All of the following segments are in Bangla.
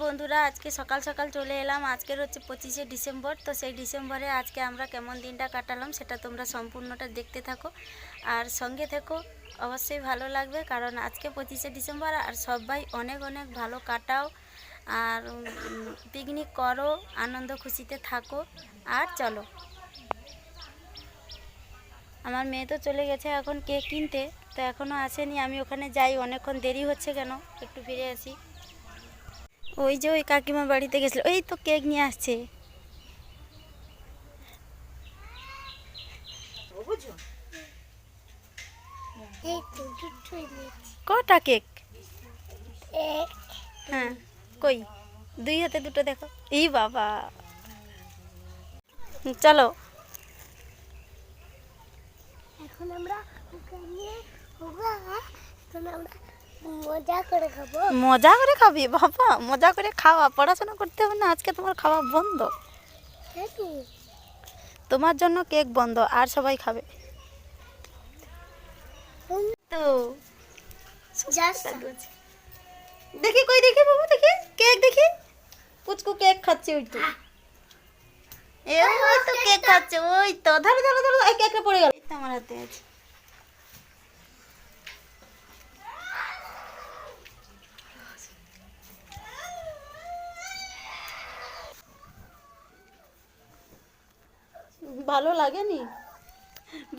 বন্ধুরা, আজকে সকাল সকাল চলে এলাম। আজকের হচ্ছে পঁচিশে ডিসেম্বর, তো সেই ডিসেম্বরে আজকে আমরা কেমন দিনটা কাটালাম সেটা তোমরা সম্পূর্ণটা দেখতে থাকো। আর সঙ্গে থেকো, অবশ্যই ভালো লাগবে, কারণ আজকে পঁচিশে ডিসেম্বর, আর সবাই অনেক অনেক ভালো কাটাও। আর পিকনিক করো, আনন্দ খুশিতে থাকো। আর চলো। আমার মেয়ে তো চলে গেছে এখন কেক কিনতে, তো এখনও আসেনি, আমি ওখানে যাই, অনেকক্ষণ দেরি হচ্ছে কেন? একটু ফিরে আসি। ওই যে ওই কাকিমা বাড়িতে গেছিল। ওই তো কেক নিয়ে আসছে। কটা কেক? হ্যাঁ কই? দুই হাতে দুটো দেখো। এই বাবা। চলো। এখন আমরা মজা করে খাব। বাবা মজা করে খাওয়া পড়াশোনা করতে হবে না আজকে তোমার খাওয়া বন্ধ। তোমার জন্য কেক বন্ধ আর সবাই খাবে। তো দেখি কই দেখি বাবু দেখি কেক দেখি। পুচকু কেক খাচ্ছে ওই তো। ওই তো কেক খাচ্ছে ওই তো ধরো ধরো ধরো কেকটা পড়ে গেল। আমার হাতে আছে। ভালো লাগেনি?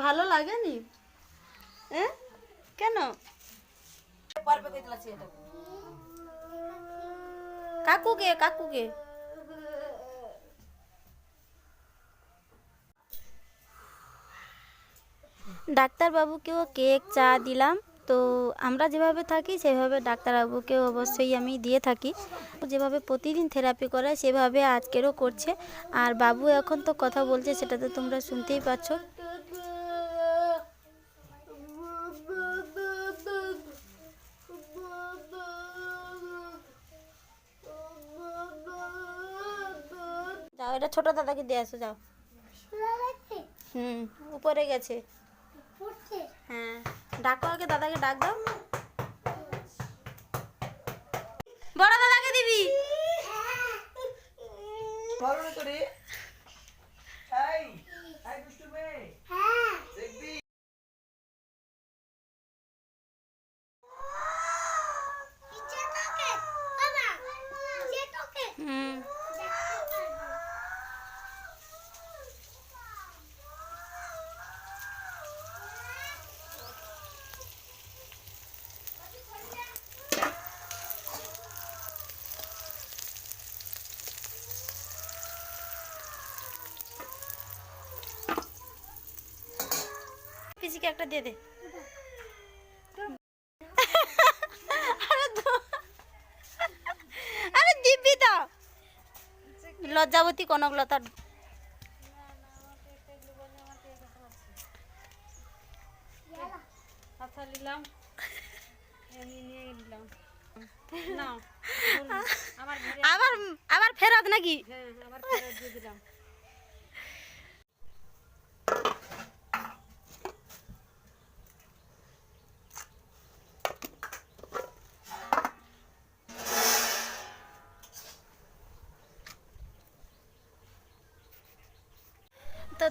ভালো লাগেনি? হ্যাঁ কেন? কাকুকে কাকুকে ডাক্তারবাবুকেও কেক চা দিলাম। তো আমরা যেভাবে থাকি সেভাবে ডাক্তারবাবুকেও অবশ্যই আমি দিয়ে থাকি। যেভাবে প্রতিদিন থেরাপি করায় সেভাবে আজকেরও করছে। আর বাবু এখন তো কথা বলছে সেটা তো তোমরা শুনতেই পাচ্ছ। যাও এটা ছোট দাদাকে দিয়ে আসো যাও। হুম উপরে গেছে। হ্যাঁ। ডাকো আগে দাদাকে ডাক দাও। বড় দাদাকে দিবি ভালো তো রে এই এই দুষ্টু মেয়ে হ্যাঁ দেখবি নিচে তোকে বাবা নিচে তোকে হুম পিসিকে একটা দিয়ে দে। আরে দিব্যি তো। লজ্জাবতী কনকলতা। আচ্ছা নিলাম। আমি নিয়ে নিলাম। আমার আবার আবার ফেরত নাকি? হ্যাঁ আবার ফেরত দিয়ে দিলাম।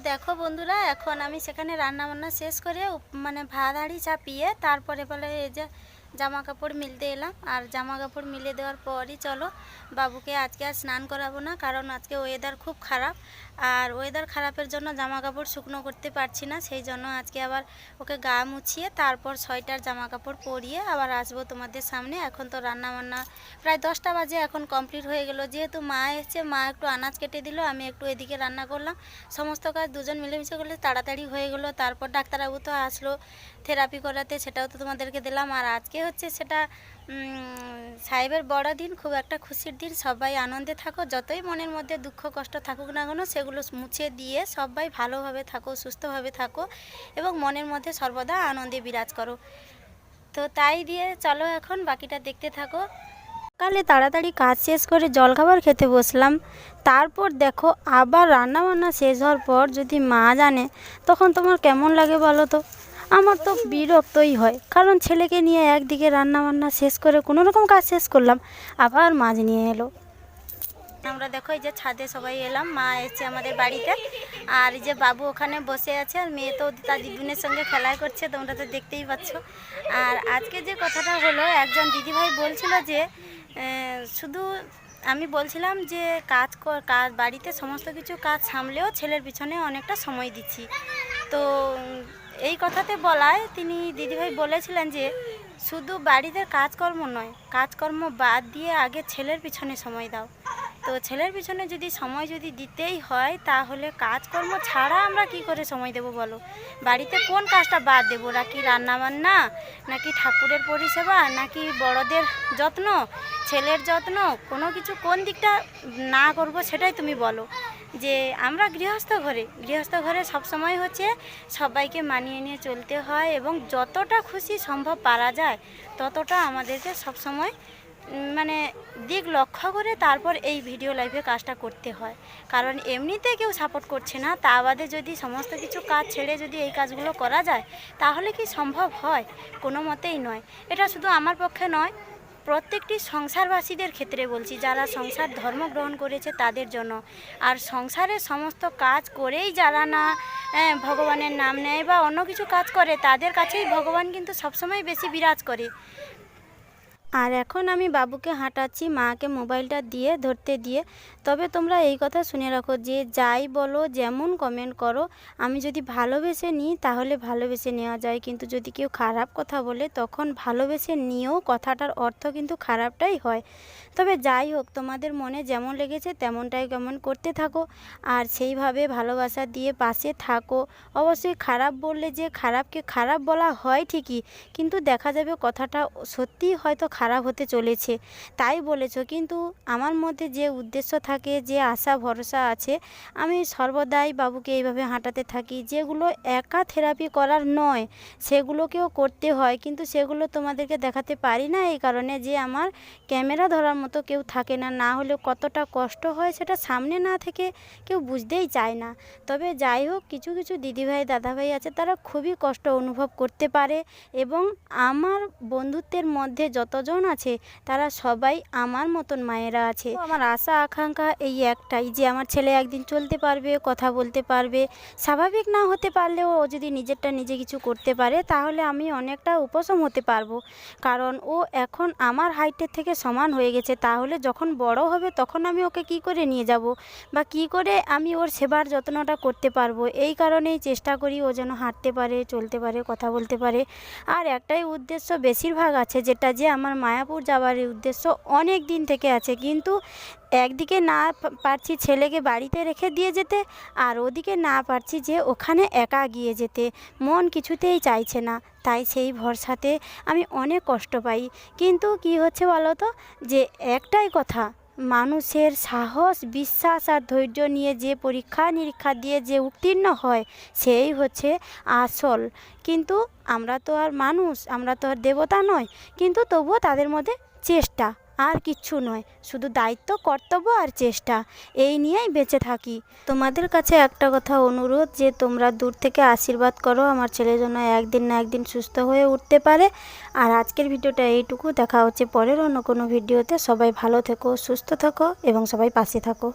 দেখো বন্ধুরা, এখন আমি সেখানে রান্না বান্না শেষ করে মানে ভাত হাঁড়ি চাপিয়ে তারপরে বলে এই যে জামা কাপড় মিলতে এলাম। আর জামা কাপড় মিলে দেওয়ার পরই চলো বাবুকে আজকে আর স্নান করাবো না, কারণ আজকে ওয়েদার খুব খারাপ। আর ওয়েদার খারাপের জন্য জামা কাপড় শুকনো করতে পারছি না, সেই জন্য আজকে আবার ওকে গা মুছিয়ে তারপর ছয়টার জামা কাপড় পরিয়ে আবার আসব তোমাদের সামনে। এখন তো রান্না বান্না প্রায় দশটা বাজে, এখন কমপ্লিট হয়ে গেল। যেহেতু মা এসছে, মা একটু আনাজ কেটে দিল, আমি একটু এদিকে রান্না করলাম। সমস্ত কাজ দুজন মিলেমিশে করলে তাড়াতাড়ি হয়ে গেলো। তারপর ডাক্তারবাবু তো আসলো থেরাপি করাতে, সেটাও তো তোমাদেরকে দিলাম। আর আজকে হচ্ছে সেটা সাহেবের বড়দিন খুব একটা খুশির দিন, সবাই আনন্দে থাকো, যতই মনের মধ্যে দুঃখ, কষ্ট থাকুক না কেন, সেগুলো মুছে দিয়ে সবাই ভালোভাবে থাকো, সুস্থভাবে থাকো এবং মনের মধ্যে সর্বদা আনন্দে বিরাজ করো। তো তাই দিয়ে চলো এখন, বাকিটা দেখতে থাকো। সকালে তাড়াতাড়ি কাজ শেষ করে জলখাবার খেতে বসলাম। তারপর দেখো, আবার রান্না বান্না শেষ হওয়ার পর যদি মা জানে, তখন তোমার কেমন লাগে বলো তো? আমার তো বিরক্তই হয়। কারণ ছেলেকে নিয়ে একদিকে রান্না বান্না শেষ করে কোনো রকম কাজ শেষ করলাম, আবার মাছ নিয়ে এলো। আমরা দেখো এই যে ছাদে সবাই এলাম, মা এসছে আমাদের বাড়িতে। আর এই যে বাবু ওখানে বসে আছে, আর মেয়ে তো তার দিদুনের সঙ্গে খেলা করছে, তোমরা তো দেখতেই পাচ্ছ। আর আজকে যে কথাটা হলো, একজন দিদিভাই বলছিল যে শুধু আমি বলছিলাম যে, কাজ কাজ, বাড়িতে সমস্ত কিছু কাজ সামলেও ছেলের পিছনে অনেকটা সময় দিচ্ছি। তো এই কথাতে বলায় তিনি দিদিভাই বলেছিলেন যে, শুধু বাড়িতে কাজকর্ম নয়, কাজকর্ম বাদ দিয়ে আগে ছেলের পিছনে সময় দাও। তো ছেলের পিছনে যদি সময় যদি দিতেই হয়, তাহলে কাজকর্ম ছাড়া আমরা কি করে সময় দেব বলো? বাড়িতে কোন কাজটা বাদ দেবো? নাকি রান্নাবান্না? নাকি ঠাকুরের পরিষেবা? নাকি বড়দের যত্ন? ছেলের যত্ন? কোনো কিছু কোন দিকটা না করব সেটাই তুমি বলো। যে আমরা গৃহস্থ ঘরে গৃহস্থ ঘরে সবসময় হচ্ছে সবাইকে মানিয়ে নিয়ে চলতে হয় এবং যতটা খুশি সম্ভব পারা যায়, ততটা আমাদেরকে সবসময় মানে দিক লক্ষ্য করে তারপর এই ভিডিও লাইভে কাজটা করতে হয়। কারণ এমনিতে কেউ সাপোর্ট করছে না, তা বাদে যদি সমস্ত কিছু কাজ ছেড়ে যদি এই কাজগুলো করা যায়, তাহলে কি সম্ভব হয়? কোনো মতেই নয়। এটা শুধু আমার পক্ষে নয় প্রত্যেকটি সংসারবাসীদের ক্ষেত্রে বলছি, যারা সংসার ধর্ম গ্রহণ করেছে তাদের জন্য। আর সংসারের সমস্ত কাজ করেই যারা না ভগবানের নাম নেয় বা অন্য কিছু কাজ করে, তাদের কাছেই ভগবান কিন্তু সবসময় বেশি বিরাজ করে। আর এখন আমি বাবুকে হাঁটাচ্ছি, মাকে মোবাইলটা দিয়ে, ধরতে দিয়ে। তবে তোমরা এই কথা শুনে রাখো যে যাই বলো, যেমন কমেন্ট করো, আমি যদি ভালোবেসে নিই তাহলে ভালোবেসে নেওয়া যায়। কিন্তু যদি কেউ খারাপ কথা বলে, তখন ভালোবেসে নিয়েও কথাটার অর্থ কিন্তু খারাপটাই হয়। তবে যাই হোক, তোমাদের মনে যেমন লেগেছে তেমনটাই কেমন করতে থাকো। আর সেইভাবে ভালোবাসা দিয়ে পাশে থাকো। অবশ্যই খারাপ বললে যে খারাপকে খারাপ বলা হয় ঠিকই, কিন্তু দেখা যাবে কথাটা সত্যিই হয়তো খারাপ হতে চলেছে। তাই বলেছ, কিন্তু আমার মধ্যে যে উদ্দেশ্য থাকে, যে আশা, ভরসা আছে, আমি সর্বদাই বাবুকে এইভাবে হাঁটাতে থাকি, যেগুলো একা থেরাপি করার নয়, সেগুলোকেও করতে হয়, কিন্তু সেগুলো তোমাদেরকে দেখাতে পারি না এই কারণে যে আমার ক্যামেরা ধরার মতো কেউ থাকে না। না হলে কতটা কষ্ট হয় সেটা সামনে না থেকে কেউ বুঝতেই চায় না। তবে যাই হোক, কিছু কিছু দিদিভাই, দাদাভাই আছে, তারা খুবই কষ্ট অনুভব করতে পারে এবং আমার বন্ধুত্বের মধ্যে যতজন আছে, তারা সবাই আমার মতন মায়েরা আছে। আমার আশা, আকাঙ্ক্ষা এই একটাই যে আমার ছেলে একদিন চলতে পারবে, কথা বলতে পারবে। স্বাভাবিক না হতে পারলেও ও যদি নিজেরটা নিজে কিছু করতে পারে, তাহলে আমি অনেকটা উপশম হতে পারব। কারণ ও এখন আমার হাইটের থেকে সমান হয়ে গেছে, তাহলে যখন বড় হবে তখন আমি ওকে কি করে নিয়ে যাব? বা কি করে আমি ওর সেবার যত্নটা করতে পারব? এই কারণেই চেষ্টা করি ও যেন হাঁটতে পারে, চলতে পারে, কথা বলতে পারে। আর একটাই উদ্দেশ্য বেশিরভাগ আছে, যেটা যে আমার মায়াপুর যাওয়ার উদ্দেশ্য অনেক দিন থেকে আছে। কিন্তু একদিকে না পারছি ছেলেকে বাড়িতে রেখে দিয়ে যেতে আর ওদিকে না পারছি যে ওখানে একা গিয়ে যেতে। মন কিছুতেই চাইছে না, তাই সেই ভরসাতে আমি অনেক কষ্ট পাই। কিন্তু কি হচ্ছে বলো তো যে একটাই কথা মানুষের সাহস, বিশ্বাস আর ধৈর্য নিয়ে যে পরীক্ষা নিরীক্ষা দিয়ে যে উত্তীর্ণ হয়, সেই হচ্ছে আসল। কিন্তু আমরা তো আর মানুষ, আমরা তো আর দেবতা নয়, কিন্তু তবুও তাদের মধ্যে চেষ্টা। আর কিচ্ছু নয়, শুধু দায়িত্ব, কর্তব্য আর চেষ্টা। এই নিয়েই বেঁচে থাকি। তোমাদের কাছে একটা কথা অনুরোধ যে, তোমরা দূর থেকে আশীর্বাদ করো, আমার ছেলে যেন একদিন না একদিন সুস্থ হয়ে উঠতে পারে। আর আজকের ভিডিওটা এইটুকু। দেখা হচ্ছে পরের অন্য কোনো ভিডিওতে। সবাই ভালো থেকো, সুস্থ থাকো এবং সবাই পাশে থাকো।